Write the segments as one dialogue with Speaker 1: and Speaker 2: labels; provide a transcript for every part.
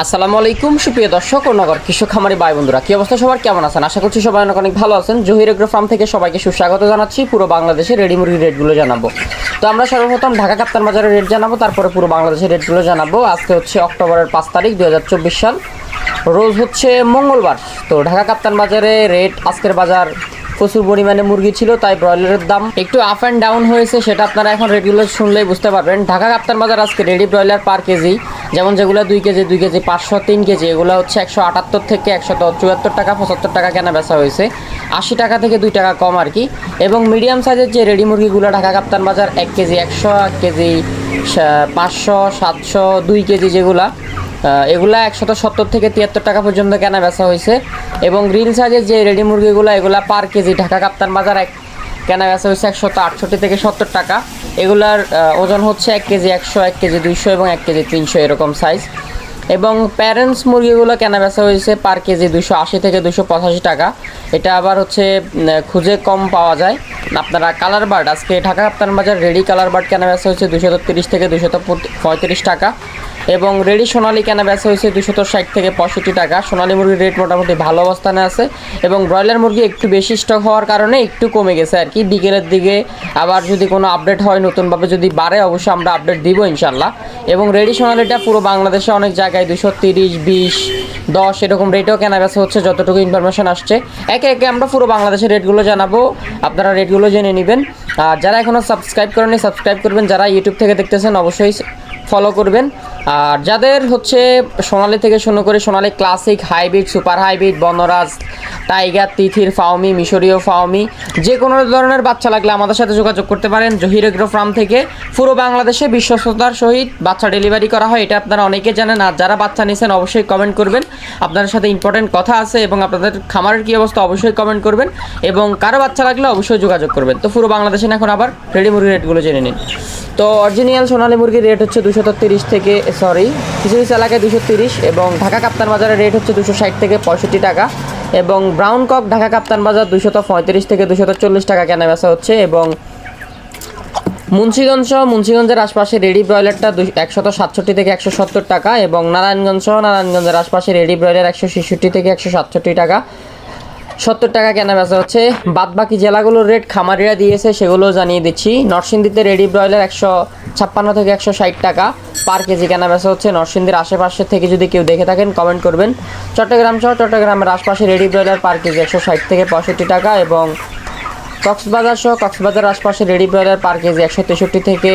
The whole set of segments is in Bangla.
Speaker 1: আসসালামু আলাইকুম, সুপ্রিয় দর্শক ও নগর কৃষক খামারি ভাই বন্ধুরা। কি অবস্থা সবার? কেমন আছেন? আশা করছি সবাই অনেক অনেক ভালো আছেন। জহির এগ্রো ফার্ম থেকে সবাইকে সুস্বাগত জানাচ্ছি। পুরো বাংলাদেশের রেডি মুরগির রেটগুলো জানাব। তো আমরা সর্বপ্রথম ঢাকা কাপ্তান বাজারের রেট জানাব, তারপরে পুরো বাংলাদেশের রেটগুলো জানাব। আজকে হচ্ছে অক্টোবরের পাঁচ তারিখ দু হাজার চব্বিশ সাল। রোজ হচ্ছে মঙ্গলবার। তো ঢাকা কাপ্তান বাজারে রেট আজকের বাজার প্রচুর পরিমাণে মুরগি ছিল, তাই ব্রয়লারের দাম একটু আপ অ্যান্ড ডাউন হয়েছে, সেটা আপনারা এখন রেটগুলো শুনলেই বুঝতে পারবেন। ঢাকা কাপ্তান বাজার আজকে রেডি ব্রয়লার পার কেজি যেমন যেগুলো দুই কেজি দুই কেজি পাঁচশো, তিন কেজি, এগুলো হচ্ছে একশো আটাত্তর থেকে একশো চুয়াত্তর টাকা, পঁচাত্তর টাকা কেনা বেচা হয়েছে। আশি টাকা থেকে দুই টাকা কম আর কি। এবং মিডিয়াম সাইজের যে রেডি মুরগিগুলো ঢাকা কাপ্তান বাজার, এক কেজি একশো, এক কেজি পাঁচশো, সাতশো, দুই কেজি যেগুলা এগুলা একশত সত্তর থেকে তিয়াত্তর টাকা পর্যন্ত কেনা বেচা হয়েছে। এবং গ্রিল সাইজের যে রেডি মুরগিগুলো, এগুলা পার কেজি ঢাকা কাপ্তান বাজার এক কেনা বেচা হয়েছে একশত আটষট্টি থেকে সত্তর টাকা। এগুলার ওজন হচ্ছে এক কেজি একশো, এক কেজি দুইশো এবং এক কেজি তিনশো এরকম সাইজ এবং প্যারেন্টস মুরগিগুলো কেনা বেচা হয়েছে পার কেজি দুশো আশি থেকে দুশো পঁচাশি টাকা। এটা আবার হচ্ছে খুঁজে কম পাওয়া যায়। আপনারা কালার বার্ড আজকে ঢাকা আপনার বাজার রেডি কালার বার্ড কেনা বেচা হয়েছে দুশো তিরিশ থেকে দুশো পঁয়ত্রিশ টাকা। এবং রেডি সোনালি কেনা বেচা হয়েছে দুশো ষাট থেকে পঁয়ষট্টি টাকা। সোনালি মুরগির রেট মোটামুটি ভালো অবস্থানে আছে এবং ব্রয়লার মুরগি একটু বেশি স্টক হওয়ার কারণে একটু কমে গেছে আর কি। বিকেলের দিকে আবার যদি কোনো আপডেট হয়, নতুনভাবে যদি বাড়ে, অবশ্যই আমরা আপডেট দিব ইনশাল্লাহ এবং রেডি সোনালিটা পুরো বাংলাদেশে অনেক জায়গায় দুশো তিরিশ, বিশ, দশ এরকম রেটেও কেনা বেচা হচ্ছে, যতটুকু ইনফরমেশন আসছে। একে একে আমরা পুরো বাংলাদেশের রেটগুলো জানাব। আপনারা রেটগুলো জেনে নেবেন। আর যারা এখনও সাবস্ক্রাইব করেনি সাবস্ক্রাইব করবেন। যারা ইউটিউব থেকে দেখতেছেন, অবশ্যই ফলো করবেন। আর যাদের হচ্ছে সোনালি থেকে শুরু করে Sonali classic hybrid super hybrid Banraj tiger তিথির ফাউমি মিশরীয় ফাউমি যে কোনো ধরনের বাচ্চা লাগলে আমাদের সাথে যোগাযোগ করতে পারেন। জহির এগ্রো ফার্ম থেকে পুরো বাংলাদেশে বিশ্বস্ততার সহিত বাচ্চা ডেলিভারি করা হয়, এটা আপনারা অনেকে জানেন। আর যারা বাচ্চা নিয়েছেন অবশ্যই কমেন্ট করবেন। আপনাদের সাথে ইম্পর্টেন্ট কথা আছে এবং আপনাদের খামারের কী অবস্থা, অবশ্যই কমেন্ট করবেন। এবং কারও বাচ্চা লাগলে অবশ্যই যোগাযোগ করবেন। তো পুরো বাংলাদেশে এখন আবার রেডি মুরগির রেটগুলো জেনে নিন। তো অরিজিনাল সোনালী মুরগির রেট হচ্ছে দুশো থেকে সরি কিছু কিছু এলাকায় দুশো তিরিশ এবং ঢাকা কাপ্তান বাজারের রেট হচ্ছে দুশো ষাট থেকে পঁয়ষট্টি টাকা এবং ব্রাউন কক ঢাকা কাপ্তান বাজার দুশত পঁয়ত্রিশ থেকে দুশত চল্লিশ টাকা কেনা বেচা হচ্ছে এবং মুন্সিগঞ্জ সহ মুন্সিগঞ্জের আশপাশে রেডি ব্রয়লারটা একশত সাতষট্টি থেকে একশো সত্তর টাকা এবং নারায়ণগঞ্জ সহ নারায়ণগঞ্জের আশপাশে রেডি ব্রয়লার একশো ছেষট্টি থেকে একশো সাতষট্টি টাকা। সত্তর টাকা কেনা বেচা হচ্ছে। বাদ বাকি জেলাগুলোর রেট খামারিরা দিয়েছে, সেগুলো জানিয়ে দিচ্ছি। নরসিংদীতে রেডি ব্রয়লার একশো ছাপ্পান্ন থেকে একশো ষাট টাকা পার কেজি কেনা বেচা হচ্ছে। নরসিংদীর আশেপাশে থেকে যদি কেউ দেখে থাকেন কমেন্ট করবেন। চট্টগ্রাম সহ চট্টগ্রামের আশপাশে রেডি ব্রয়লার পার কেজি একশো ষাট থেকে পঁয়ষট্টি টাকা এবং কক্সবাজার সহ কক্সবাজার আশপাশে রেডি ব্রয়লার পার কেজি একশো তেষট্টি থেকে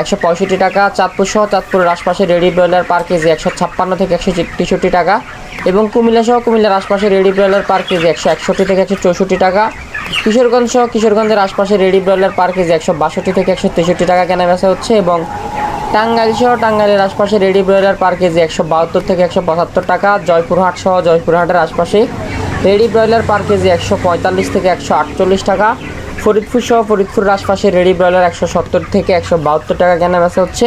Speaker 1: একশো পঁয়ষট্টি টাকা। চাঁদপুর সহ চাঁদপুরের আশপাশে রেডি ব্রয়লার পার কেজি একশো ছাপ্পান্ন থেকে একশো তেষট্টি টাকা এবং কুমিল্লা সহ কুমিল্লার আশপাশে রেডি ব্রয়লার পার কেজি একশো একষট্টি থেকে একশো চৌষট্টি টাকা। কিশোরগঞ্জ সহ কিশোরগঞ্জের আশপাশে রেডি ব্রয়লার পার কেজি একশো বাষট্টি থেকে একশো তেষট্টি টাকা কেনা বেচা হচ্ছে এবং টাঙ্গাইল সহ টাঙ্গাইলের আশপাশে রেডি ব্রয়লার পার কেজি একশো বাহাত্তর থেকে একশো পঁচাত্তর টাকা। জয়পুরহাট সহ জয়পুরহাটের আশপাশে রেডি ব্রয়লার পার কেজি একশো পঁয়তাল্লিশ থেকে একশো আটচল্লিশ টাকা। ফরিদপুর সহ ফরিদপুরের আশপাশে রেডি ব্রয়লার একশো সত্তর থেকে একশো বাহাত্তর টাকা কেনা বেচা হচ্ছে।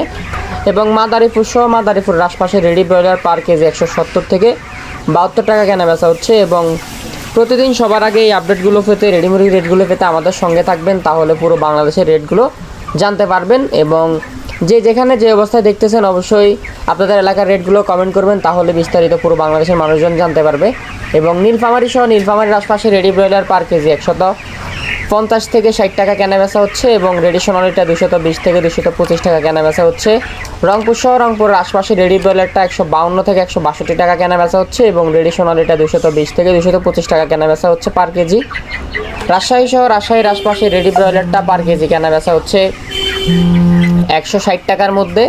Speaker 1: এবং মাদারীপুর সহ মাদারীপুরের আশপাশে রেডি ব্রয়লার পার কেজি একশো সত্তর থেকে বাহাত্তর টাকা কেনা বেচা হচ্ছে এবং প্রতিদিন সবার আগে এই আপডেটগুলো পেতে, রেডি মুরগি রেটগুলো পেতে আমাদের সঙ্গে থাকবেন, তাহলে পুরো বাংলাদেশের রেটগুলো জানতে পারবেন এবং যে যেখানে যে অবস্থায় দেখতেছেন অবশ্যই আপনাদের এলাকার রেটগুলো কমেন্ট করবেন, তাহলে বিস্তারিত পুরো বাংলাদেশের মানুষজন জানতে পারবে। এবং নীলফামারি সহ নীলফামারির আশপাশে রেডি ব্রয়লার পার কেজি একশত পঞ্চাশ থেকে ষাট টাকা কেনা বেচা হচ্ছে এবং রেডি সোনালিটা দুশত বিশ থেকে দুশত পঁচিশ টাকা কেনা বেচা হচ্ছে। রংপুর সহ রংপুরের আশপাশে রেডি ব্রয়লারটা একশো বাউন্ন থেকে একশো বাষট্টি টাকা কেনা বেচা হচ্ছে এবং রেডি সোনালিটা দুশত বিশ থেকে দুশত পঁচিশ টাকা কেনা বেচা হচ্ছে পার কেজি রাজশাহী সহ রাজশাহীর আশপাশে রেডি ব্রয়লারটা পার কেজি কেনা বেচা হচ্ছে। একশো ষাট টাকার মধ্যে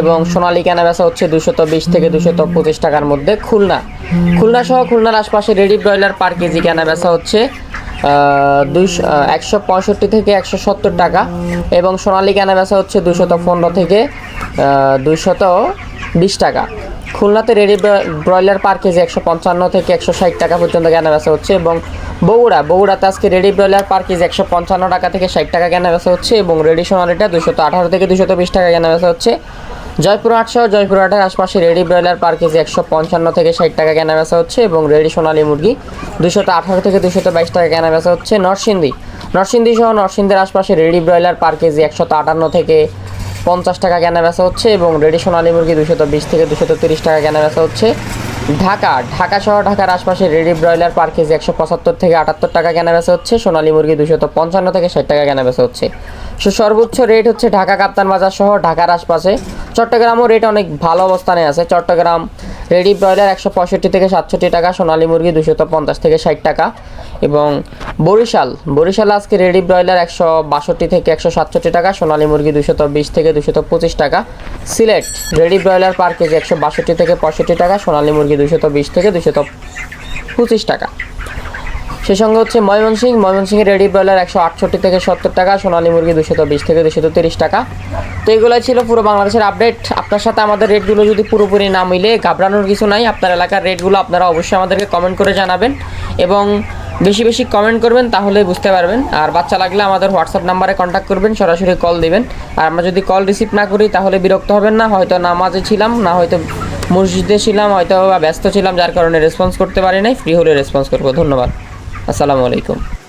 Speaker 1: এবং সোনালী কেনা বেচা হচ্ছে দুশত বিশ থেকে দুশত পঁচিশ টাকার মধ্যে খুলনা। খুলনা সহ খুলনার আশপাশে রেডি ব্রয়লার পার কেজি কেনা বেচা হচ্ছে দুইশো একশো পঁয়ষট্টি থেকে একশো সত্তর টাকা এবং সোনালী কেনা বেচা হচ্ছে দুশত পনেরো থেকে দুশত বিশ টাকা। খুলনাতে রেডি ব্রয়লার পার কেজি একশো পঞ্চান্ন থেকে একশো ষাট টাকা পর্যন্ত কেনা বেচা হচ্ছে এবং বগুড়া। বগুড়াতে আজকে রেডি ব্রয়লার পার কেজি একশো পঞ্চান্ন টাকা থেকে ষাট টাকা কেনা বেচা হচ্ছে এবং রেডি সোনালিটা দুশত আঠারো থেকে দুশত বিশ টাকা কেনা বেচা হচ্ছে। জয়পুরহাট সহ জয়পুরহাটের আশপাশে রেডি ব্রয়লার পার কেজি একশো পঞ্চান্ন থেকে ষাট টাকা কেনা বেচা হচ্ছে এবং রেডি সোনালী মুরগি দুশত আঠারো থেকে দুশত বাইশ টাকা কেনা বেচা হচ্ছে নরসিংদী। নরসিংদী সহ নরসিংদীর আশপাশে রেডি ব্রয়লার পার কেজি একশত আটান্ন থেকে পঞ্চাশ টাকা কেনা বেচা হচ্ছে এবং রেডি সোনালী মুরগি দুশত বিশ থেকে দুশত তিরিশ টাকা কেনা বেচা হচ্ছে। ঢাকা ঢাকা শহর ঢাকার আশপাশে রেডি ব্রয়লার পার কেজি একশো পঁচাত্তর থেকে আটাত্তর টাকা কেনা বেচা হচ্ছে। সোনালী মুরগি দুশত পঞ্চান্ন থেকে ষাট টাকা কেনা বেচা হচ্ছে। সর্বোচ্চ রেট হচ্ছে ঢাকা কাপ্তান বাজার সহ ঢাকার আশপাশে। চট্টগ্রামও রেট অনেক ভালো অবস্থানে আছে। চট্টগ্রাম রেডি ব্রয়লার একশো পঁয়ষট্টি থেকে সাতষট্টি টাকা, সোনালী মুরগি দুশত পঞ্চাশ থেকে ষাট টাকা। এবং বরিশাল বরিশাল আজকে রেডি ব্রয়লার একশো বাষট্টি থেকে একশো সাতষট্টি টাকা, সোনালী মুরগি দুশত বিশ থেকে দুশত পঁচিশ টাকা, Sylhet ready broiler per kg একশো বাষট্টি থেকে পঁয়ষট্টি টাকা, সোনালী মুরগি দুশত বিশ থেকে দুশত পঁচিশ টাকা। সেই সঙ্গে হচ্ছে ময়মনসিংহ ময়মনসিংহের রেডি ব্রয়লার একশো আটষট্টি থেকে সত্তর টাকা, সোনালী মুরগি দুশত বিশ থেকে দুশত তিরিশ টাকা। তো এগুলোই ছিল পুরো বাংলাদেশের আপডেট আপনার সাথে আমাদের রেটগুলো যদি পুরোপুরি না মিলে, ঘাবড়ানোর কিছু নাই, আপনার এলাকার রেটগুলো আপনারা অবশ্যই আমাদেরকে কমেন্ট করে জানাবেন। এবং বেশি বেশি কমেন্ট করবেন তাহলে বুঝতে পারবেন। আর বাচ্চা লাগলে আমাদের হোয়াটসঅ্যাপ নাম্বারে কন্ট্যাক্ট করবেন, সরাসরি কল দিবেন। আর আমরা যদি কল রিসিভ না করি, তাহলে বিরক্ত হবেন না। হয়তো নামাজে ছিলাম, না হয়তো মসজিদে ছিলাম, হয়তো বা ব্যস্ত ছিলাম, যার কারণে রেসপন্স করতে পারি নাই। ফ্রি হলে রেসপন্স করব। ধন্যবাদ। আসসালামু আলাইকুম।